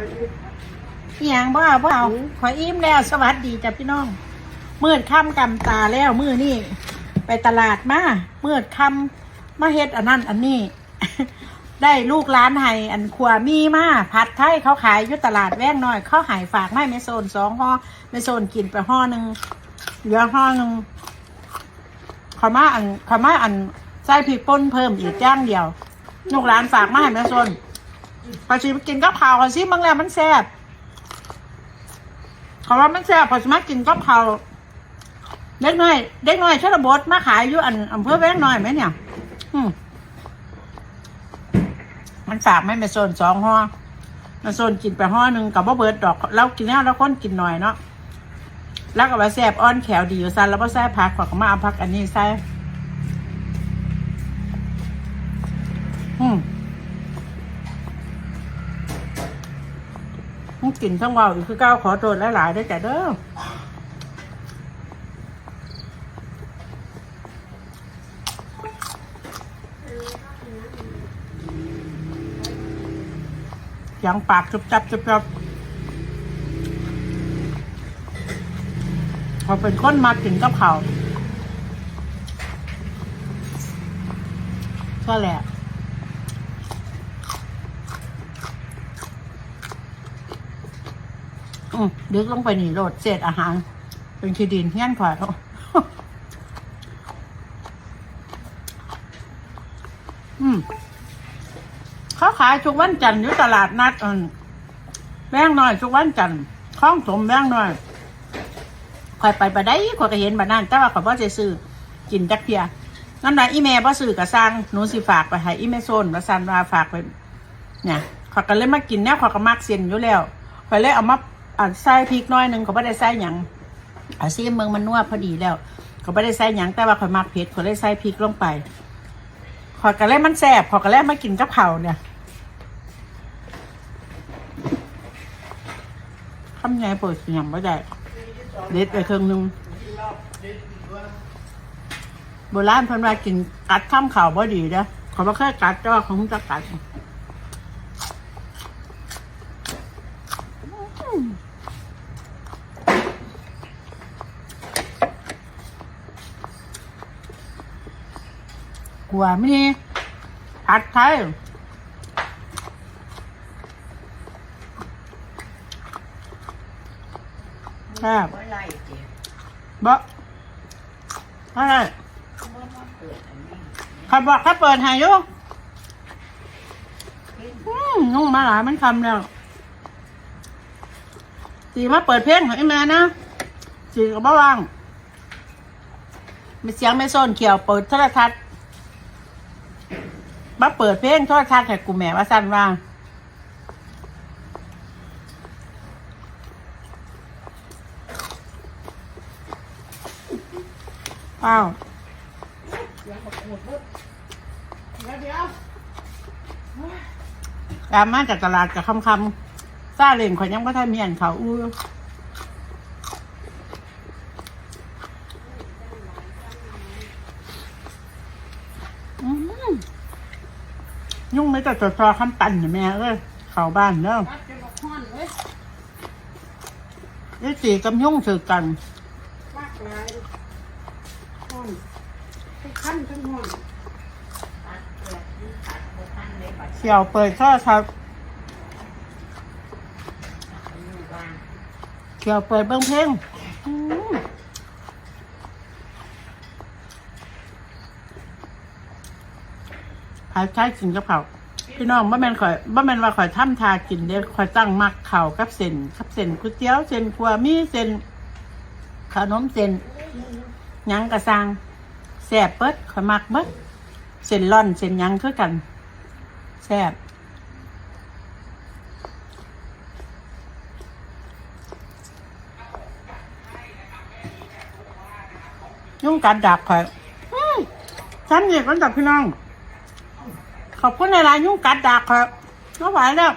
อีหยังบ่เอาบ่เอาขออิ่มแล้ว สวัสดีจ้ะพี่น้อง มืดค่ำกำตาแล้วมือนี่ไปตลาดมามืดค่ำมาเฮ็ดอันนั้นอันนี้ ได้ลูกร้านไห้อันขวามีมาผัดไทยเขาขายอยู่ตลาดแว่งน้อย เขาใหายฝากไม่ไม่โซนสองห่อไม่โซนกินไปห่อหนึ่งเหลือห่อหนึ่งขอมาอันขอมาอันใส่พริกป่นเพิ่มอีกย่างเดียวลูกร้านฝากมาให้แม่โซน พอชิมกินกับข้าวกันสิบางแล้วมันแซ่บเขาว่ามันแซ่บพอชิมากินกับข้าวเด็กน้อย เด็กน้อยชนบทมาขายอยู่อันอำเภอแว้งน้อยไหมเนี่ยมันฝากไม่มาโซนสองห่อมาโซนกินไปห่อหนึ่งกับว่าเบิร์ดดอกเรากินแล้วเราคนกินหน่อยเนาะแล้วก็มาแซ่บอ้อนแขวดีอยู่ซันแล้วก็ใส่ผักขอกมาเอาผักอันนี้ใส่ กินทั้งว่าอีกคือก้าวขอโทษหลายๆด้วยจ้ะเด้อยังปากจุบจับจุบจับพอเป็นคนมากินกับเขาก็แหละ อืมดึกลงไปนี่โหลดเศษอาหาร เป็นขี้ดินเฮี้ยนขวาเขาอืมเขาขายทุกวันจันทร์อยู่ตลาดนัดอันแบงน้อยทุกวันจันทร์คล้องสมแบงน้อยคอยไปไปได้คอยก็เห็นบานั่นแต่ว่าขอยบ่จะซื้อกินจักเพียนั่นนะอีเมลบ่ซื้อกับซังหนูสิฝากไปให้อีเมลโซนว่าซันว่าฝากไปเนี่ยขอยก็เลยมากินเนี่ยขอยก็มักเส้นอยู่แล้วขอยเลยเอามา อ่าใส่พริกน้อยหนึ่งก็บ่ได้ใส่หยังอาซีเมืองมันนัวพอดีแล้วก็บ่ได้ใส่หยังแต่ว่าข่อยมักเผ็ดขอยเลยใส่พริกลงไปขอยกระเล่มันแสบขอยกระเล่มากินกับเผาเนี่ยทำไงเปิดเสียงไม่ได้เด็ดไปเครื่องหนึงโบราณเพิ่นว่ากินกัดข้ามเข่าบ่ดีเด้อขอยบ่เคยกัดแต่ว่าของจะกัด กลัวไม่ดีผัดไทยบบ่อะไรบ่มาเปิดอันนี้ใครบอกถ้าเปิดหายุอืมนุ่งมาหลายมันคำแล้วสีมาเปิดเพลงให้แม่นะสีก็บ่วางมีเสียงไม่โซนเขียวเปิดโทรทัศน์ มาเปิดเพลงโทรทัศน์ให้กูแม่ว่าสั้นว่าเอ้าตามมาจากตลาดกับคำคำซาเล่งข่อยยังไม่ทันมีอันเขาอู้ม ยุ่งไม่แต่ตัวจอคำปั่นเนี่ยแม่เอ้ยเข้าบ้านเด้อปัดจะบอกฮ้อนเว้ยยี่สี่กับยุ่งสือกันมากหลายฮ้อนทั้งคันทั้งฮ้อนปัดเปลือกนี่ปัดบ่ทันเลยปัดเสี่ยวเปิดโทรทัศน์อยู่บ้าเสี่ยวเปิดเบิ้องเพลงอืมหายใช้กินกับเขาพี่น้องบ่แม่นข่อยบ่แม่นว่าข่อยทำทากินเด้ข่อยตั้งมักข้าวกับเส้นกับเส้นก๋วยเตี๋ยวเส้นขัวมีเส้นขนมเส้นหยังกระซังแซ่บเบิดข่อยมักเบิดเส้นร่อนเส้นหยังคือกันแซ่บยุ่งกัดดับข่อยอืมฉันเหยียดมันดับพี่น้อง ขอบคุณในร้านยุ่งกัดดักครับไม่ไหวแล้ว